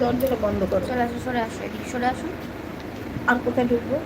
দরজাটা বন্ধ করো। চলে আসো সরে আসো এদিকে সরে আসো। আর কোথায় ঢুকবো?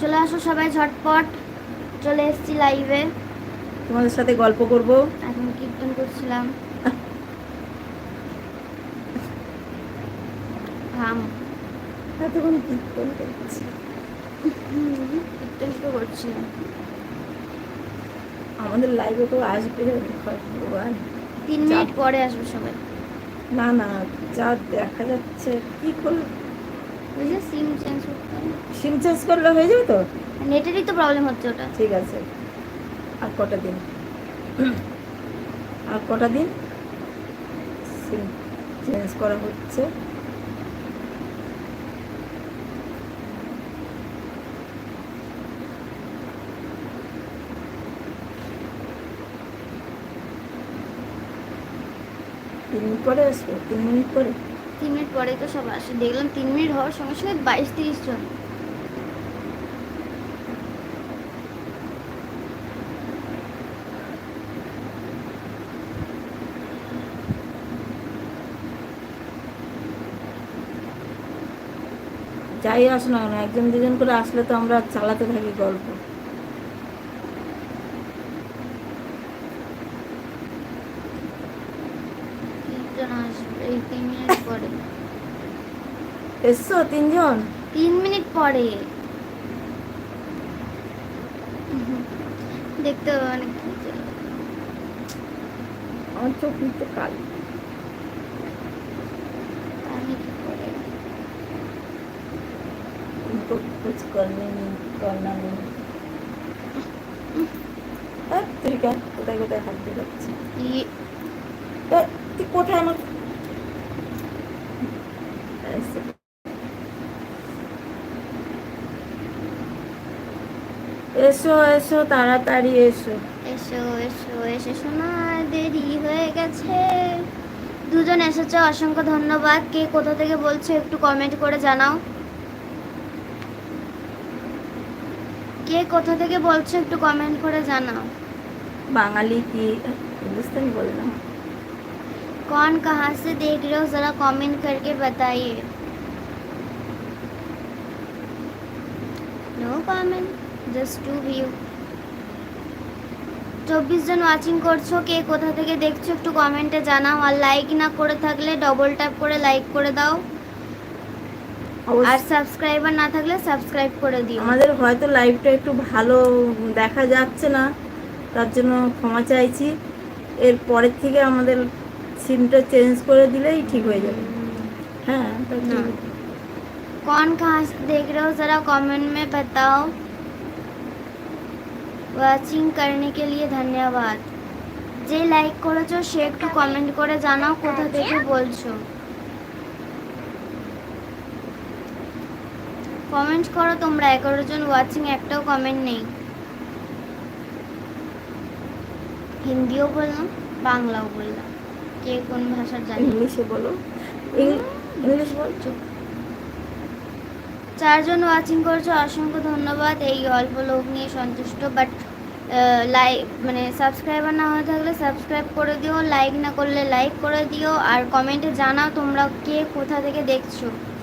চলে আসো সবাই ঝটপট। চলে এসেছি লাইভে তোমাদের সাথে গল্প করব। এখন কীর্তন করছিলাম। থাম এতক্ষণ কীর্তন করছি। কীর্তন শুরু করছিলাম। আমাদের লাইভে তো আসবে ভগবান। তিন মিনিট পরে আসবে সবাই। না না যা দেখা যাচ্ছে কি করলে? বুঝলে সিম চেঞ্জ করতে সিম চেঞ্জ করলে হয়ে যাবে তো? নেটেরই তো প্রবলেম হচ্ছে ওটা। ঠিক আছে। আর কটা দিন? আর কটা দিন? সিম চেঞ্জ করা হচ্ছে। তিন মিনিট পরে আসব তিন মিনিট পরে। তিন মিনিট পরেই তো সব আসে। দেখলাম তিন মিনিট হওয়ার সঙ্গে সঙ্গে বাইশ তিরিশ জন। যাই আস না একজন দুজন করে আসলে তো আমরা চালাতে থাকি গল্প তিনজন আসবে এই তিন মিনিট পরে এসছো তিনজন তিন মিনিট পরে দেখতে হবে অনেক কি চলে। আমার চোখ নিতে কাল আমি কি করে उनको कुछ करने नहीं करना नहीं ধ্যাৎ, তেরিকা, কোথায় কোথায় হাত দিয়ে যাচ্ছে ই- ধ্যাৎ, তুই কোথায় আমার এসো এসো তাড়াতাড়ি এসো এসো এসো এসে শোনা দেরি হয়ে গেছে দুজন এসেছে অসংখ্য ধন্যবাদ কে কোথা থেকে বলছো একটু কমেন্ট করে জানাও কে কোথা থেকে বলছো একটু কমেন্ট করে জানাও বাঙালি কি হিন্দুস্তানি বলে না कौन कहाँ से देख रहे हो जरा कमेंट करके बताइए no comment just two view চব্বিশ জন ওয়াচিং করছো কে কোথা থেকে দেখছো একটু কমেন্টে জানাও আর লাইক না করে থাকলে ডবল ট্যাপ করে লাইক করে দাও আর অবশ্য সাবস্ক্রাইবার না থাকলে সাবস্ক্রাইব করে দিও আমাদের হয়তো লাইভটা একটু ভালো দেখা যাচ্ছে না তার জন্য ক্ষমা চাইছি এর পরের থেকে আমাদের সিমটা চেঞ্জ করে দিলেই ঠিক হয়ে যাবে হ্যাঁ তা ঠিক। না। कौन कहाँ से देख रहे हो ज़रा कमेंट में बताओ ওয়াচিং करने के लिए ধন্যবাদ যে লাইক করেছো সে একটু কমেন্ট করে জানাও কোথা থেকে বলছো কমেন্ট করো তোমরা এগারো জন ওয়াচিং একটাও কমেন্ট নেই হিন্দিও বললাম বাংলাও বললাম কে কোন ভাষার জানি ইংলিশে বলো ইং- ইংলিশ বলছো চারজন ওয়াচিং করছো অসংখ্য ধন্যবাদ এই অল্প লোক নিয়ে সন্তুষ্ট বাট লাইক মানে সাবস্ক্রাইবার না হয়ে থাকলে সাবস্ক্রাইব করে দিও লাইক না করলে লাইক করে দিও আর কমেন্টে জানাও তোমরা কে কোথা থেকে দেখছ।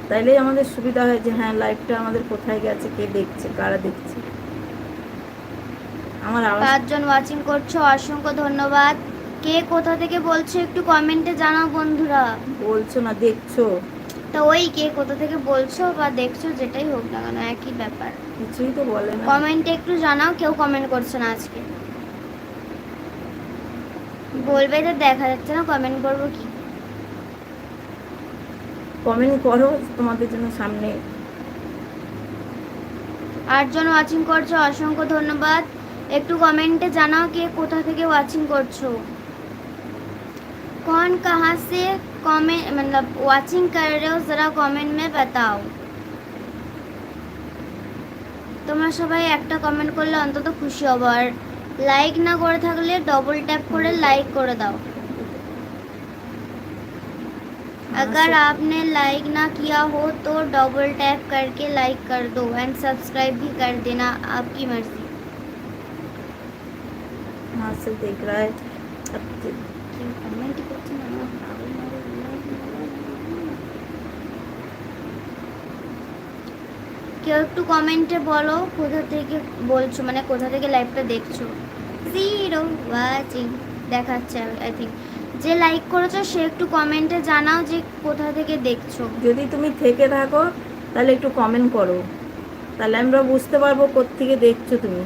তাইলেই আমাদের সুবিধা হয় যে হ্যাঁ লাইভটা আমাদের কোথায় গেছে কে দেখছে কারা দেখছে। আমার পাঁচজন ওয়াচিং করছ অসংখ্য ধন্যবাদ। কে কোথা থেকে বলছো একটু কমেন্টে জানাও বন্ধুরা। বলছো না দেখছ। তো ওই কে কোথা থেকে বলছো বা দেখছ যেটাই হোক না কেন একই ব্যাপার। কিছুই তো বলে না। কমেন্টে একটু জানাও কেউ কমেন্ট করছে না আজকে। বলবে তো দেখা যাচ্ছে না কমেন্ট করব কি? কমেন্ট করো তোমাদের জন্য সামনে। আর আটজন ওয়াচিং করছ অসংখ্য ধন্যবাদ। একটু কমেন্টে জানাও কে কোথা থেকে ওয়াচিং করছ। কোন কাহা সে कमेंट मतलब वाचिंग कर रहे हो ज़रा कमेंट में बताओ তোমরা সবাই একটা কমেন্ট করলে অন্তত খুশি হব আর লাইক না করে থাকলে ডবল ট্যাপ করে লাইক করে দাও अगर आपने लाइक ना किया हो तो डबल टैप करके लाइक कर दो एंड सब्सक्राइब भी कर देना आपकी मर्जी हाँ से देख रहा है কেউ একটু কমেন্টে বলো কোথা থেকে বলছো মানে কোথা থেকে লাইভটা দেখছ। জিরো ওয়াচিং দেখাচ্ছে আই থিঙ্ক যে লাইক করেছ সে একটু কমেন্টে জানাও যে কোথা থেকে দেখছ। যদি তুমি থেকে থাকো তাহলে একটু কমেন্ট করো। তাহলে আমরা বুঝতে পারব কোত্থেকে দেখছ তুমি।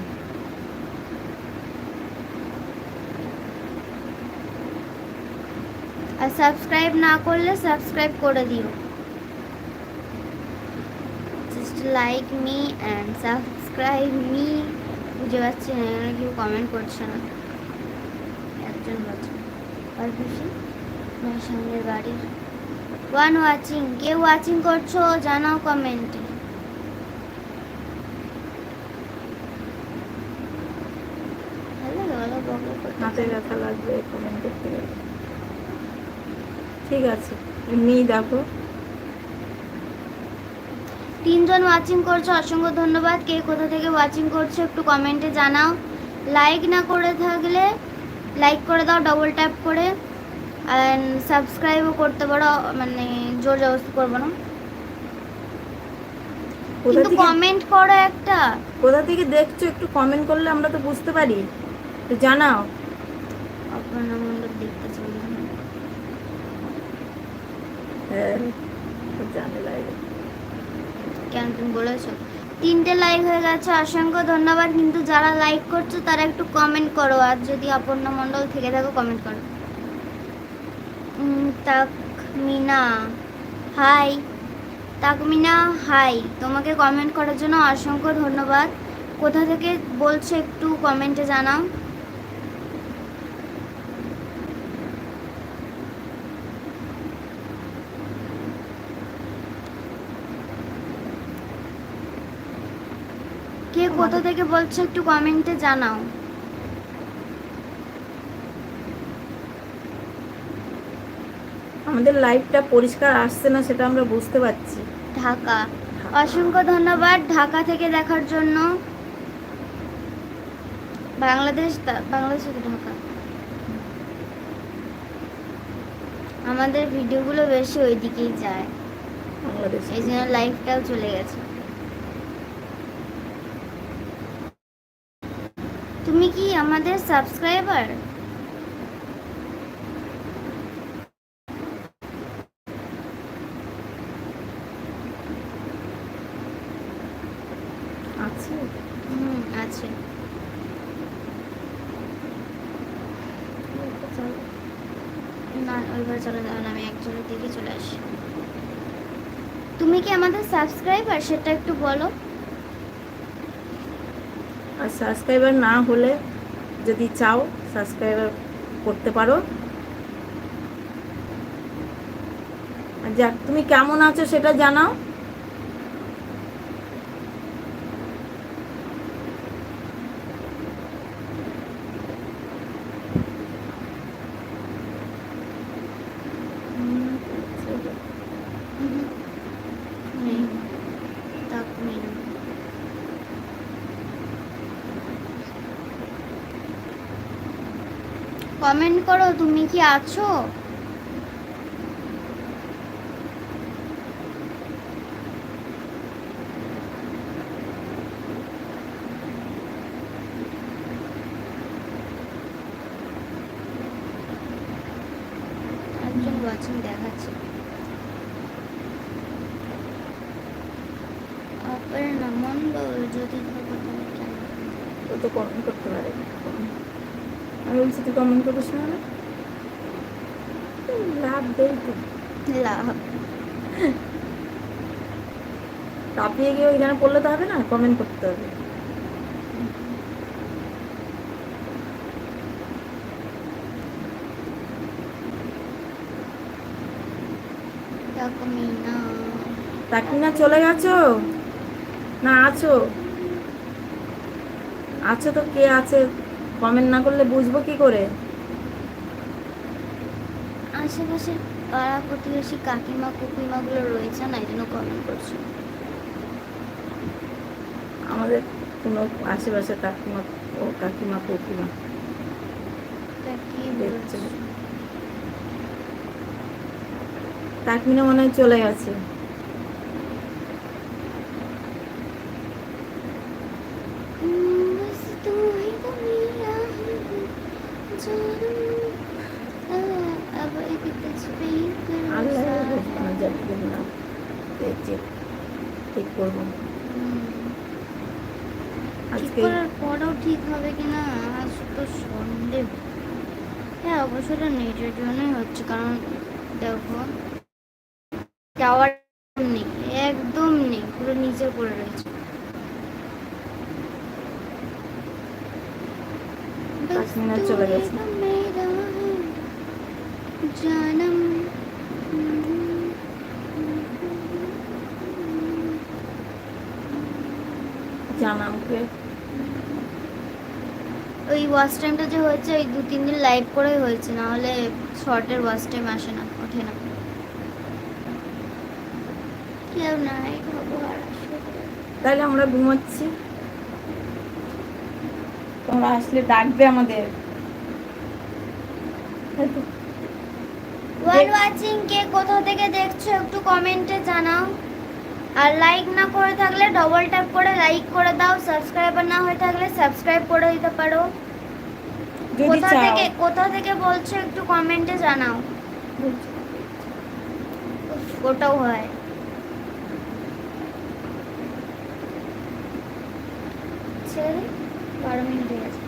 আর সাবস্ক্রাইব না করলে সাবস্ক্রাইব করে দিও। Like me and subscribe me বুঝতে পারছি না, এখানে কেউ কমেন্ট করছে না। একজন বলছে আর খুশি না সামনের বাড়ির ওয়ান ওয়াচিং কেউ ওয়াচিং করছ? জানাও কমেন্টে হাতে ব্যথা লাগবে কমেন্ট করতে ঠিক আছে এমনি দেখো। তিনজন ওয়াচিং করছ অসংখ্য ধন্যবাদ। কে কোথা থেকে ওয়াচিং করছ একটু কমেন্টে জানাও। লাইক না করে থাকলে লাইক করে দাও ডবল ট্যাপ করে। আর সাবস্ক্রাইবও করতে পারো মানে জোর জবস্তি করব না। কিন্তু কমেন্ট করো একটা। কোথা থেকে দেখছ একটু কমেন্ট করলে আমরা তো বুঝতে পারি। তো জানাও। অপর্ণা মণ্ডল দেখতেছি। মনে হ্যাঁ জানে লাগে কেন তুমি বলেছ। তিনটে লাইক হয়ে গেছে, অসংখ্য ধন্যবাদ। কিন্তু যারা লাইক করছ, তারা একটু কমেন্ট করো। আর যদি অপর্ণা মণ্ডল থেকে থাকো কমেন্ট করো। তাকমিনা হাই তাকমিনা হাই তোমাকে কমেন্ট করার জন্য অসংখ্য ধন্যবাদ। কোথা থেকে বলছো একটু কমেন্টে জানাও কে কোথা থেকে বলছো একটু কমেন্টে জানাও। আমাদের লাইফটা পরিষ্কার আসছে না সেটা আমরা বুঝতে পারছি। ঢাকা। অসংখ্য ধন্যবাদ ঢাকা থেকে দেখার জন্য। বাংলাদেশ বাংলাদেশ থেকে ঢাকা। আমাদের ভিডিওগুলো বেশি ওইদিকেই যায়। বাংলাদেশ এই জন্য লাইফটাও চলে গেছে। তুমি কি আমাদের সাবস্ক্রাইবার? আছে? হুম আছে। না ওইভাবে চলে আমি একজনের দিকে চলে আসি। তুমি কি আমাদের সাবস্ক্রাইবার? সেটা একটু বলো। আর সাবস্ক্রাইবার না হলে যদি চাও সাবস্ক্রাইবার করতে পারো। যাক, তুমি কেমন আছো সেটা জানাও নেই তাকমিন কমেন্ট করো, তুমি কি আছো? একজন ওয়াচিং দেখাচ্ছে। অপর্ণা মণ্ডল যদি তো কমেন্ট করতে পারে আমি বলছি তুই কমেন্ট করিস না লাভ দেই লাভ কাঁপিয়ে গিয়ে ওইখানে পড়লে তো হবে না কমেন্ট করতে হবে। না। চলে গেছো? না আছো। আছো তো কে আছে? কমেন্ট না করলে বুঝব কি করে? আশেপাশে পাড়া প্রতিবেশী কাকিমা কুকিমাগুলো রয়েছে না? এই জন্য কমেন্ট করছ। আমাদের কোনো আশেপাশে কাকিমা ও কাকিমা কাকিমা। তা কি দেখছে। বলছো? মনে হয় চলে গেছে। আল্লাহ ঠিক করব ঠিক করার পরেও ঠিক হবে আজ তো সন্দেহ হ্যাঁ নিজের জন্যই হচ্ছে কারণ দেখো টাওয়ার নেই একদম নেই পুরো নিচে পড়ে রয়েছে। পাঁচ মিনিট চলে গেছে। জানামকে ওই ওয়াচ টাইমটা যে হয়েছে ওই দু তিন দিন লাইভ করেই হয়েছে না হলে শর্টের ওয়াচ টাইম আসে না ওঠে না। কেউ নাই তাহলে আমরা ঘুমাচ্ছি। তোমরা আসলে ডাকবে আমাদের। ওয়াল ওয়াচিং কে কোথা থেকে দেখছ একটু কমেন্টে জানাও। আর লাইক না করে থাকলে ডবল ট্যাপ করে লাইক করে দাও। সাবস্ক্রাইবার না হয়ে থাকলে সাবস্ক্রাইব করে দিতে পারো। কোথা থেকে কোথা থেকে বলছো একটু কমেন্টে জানাও। ওটাও হয়। ছেড়ে। বারো মিনিট হয়ে গেছে।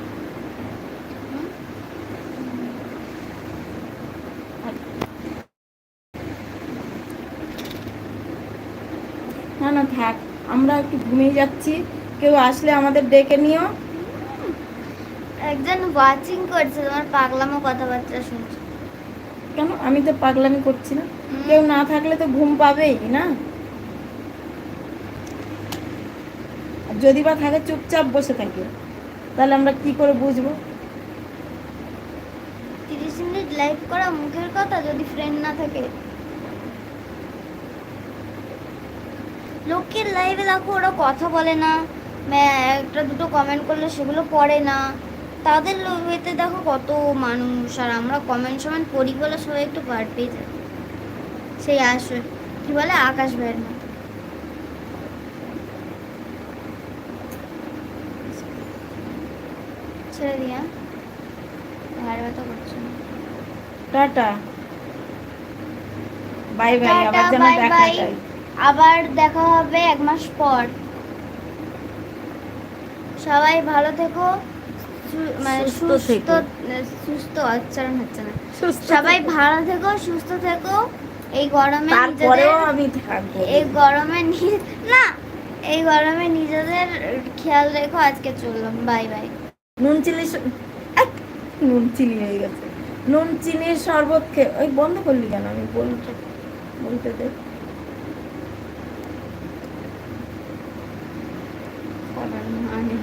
না না থাক আমরা একটু ঘুমিয়ে যাচ্ছি। কেউ আসলে আমাদের ডেকে নিও। একজন ওয়াচিং করছে তোমার পাগলামো কথাবার্তা শুনছে। কেন? আমি তো পাগলামি করছি না। কেউ না থাকলে তো ঘুম পাবেই না? যদি বা থাকে চুপচাপ বসে থাকে তাহলে আমরা কি করে বুঝব? তিরিশ মিনিট লাইভ করা মুখের কথা যদি ফ্রেন্ড না থাকে। লোকের লাইভে দেখো ওরা কথা বলে না। একটা দুটো কমেন্ট করলে সেগুলো পড়ে না। তাদের লোভেতে দেখো কত মানুষ, আর আমরা কমেন্ট সমেন্ট করি বলে সবাই একটু পার পেয়ে যায় সেই আসবে কি বলে? আকাশ ভাইয়ের মতো। ছেড়ে দিয়া ঘাড় ব্যথা করছে টাটা। বাই বাই আবার যেন দেখা যায়। আবার দেখা হবে এক মাস পর। সবাই ভালো থেকো। মানে সুস্থ সুস্থ উচ্চারণ হচ্ছে না। সবাই ভালো থেকো সুস্থ থেকো। এই গরমে তারপরেও নিজেদের আমি থাকব। এই গরমে না এই গরমে নিজেদের খেয়াল রেখো আজকে চললাম। Bye bye. নুন চিলি নুন চিনি হয়ে গেছে। নুন চিনির শরবত খেয়ে, ওই বন্ধ করলি কেন? আমি বলতে বলতে দে। মানে